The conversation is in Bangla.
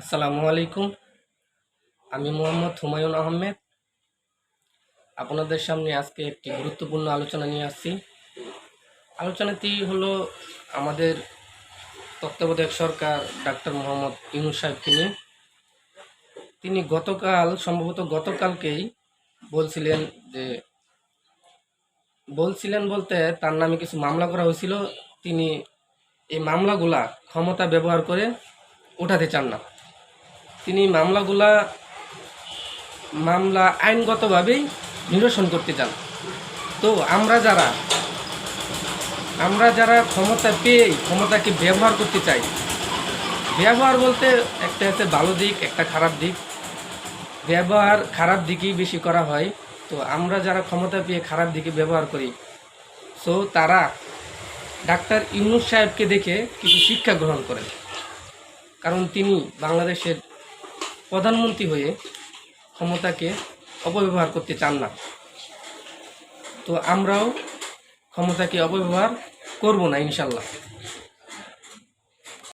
আসসালামু আলাইকুম। আমি মোহাম্মদ হুমায়ুন আহমেদ। আপনাদের সামনে আজকে একটি গুরুত্বপূর্ণ আলোচনা নিয়ে আসছি। আলোচনাটি হলো আমাদের তত্ত্বাবধায়ক সরকার ডাক্তার মোহাম্মদ ইনু সাহেবকে নিয়ে। তিনি গতকাল, সম্ভবত গতকালকেই বলছিলেন যে, বলছিলেন বলতে তার নামে কিছু মামলা করা হয়েছিল। তিনি এই মামলাগুলা ক্ষমতা ব্যবহার করে উঠাতে চান না। তিনি মামলাগুলা, মামলা আইনগতভাবেই নিরসন করতে চান। তো আমরা যারা আমরা যারা ক্ষমতা পেয়ে ক্ষমতাকে ব্যবহার করতে চাই, ব্যবহার বলতে একটা হচ্ছে ভালো দিক, একটা খারাপ দিক। ব্যবহার খারাপ দিকেই বেশি করা হয়। তো আমরা যারা ক্ষমতা পেয়ে খারাপ দিকে ব্যবহার করি সো তারা ডাক্তার ইউনুস সাহেবকে দেখে কিছু শিক্ষা গ্রহণ করেন। কারণ তিনি বাংলাদেশের প্রধানমন্ত্রী হয়ে ক্ষমতাকে অপব্যবহার করতে চান না। তো আমরাও ক্ষমতাকে অপব্যবহার করব না ইনশাল্লাহ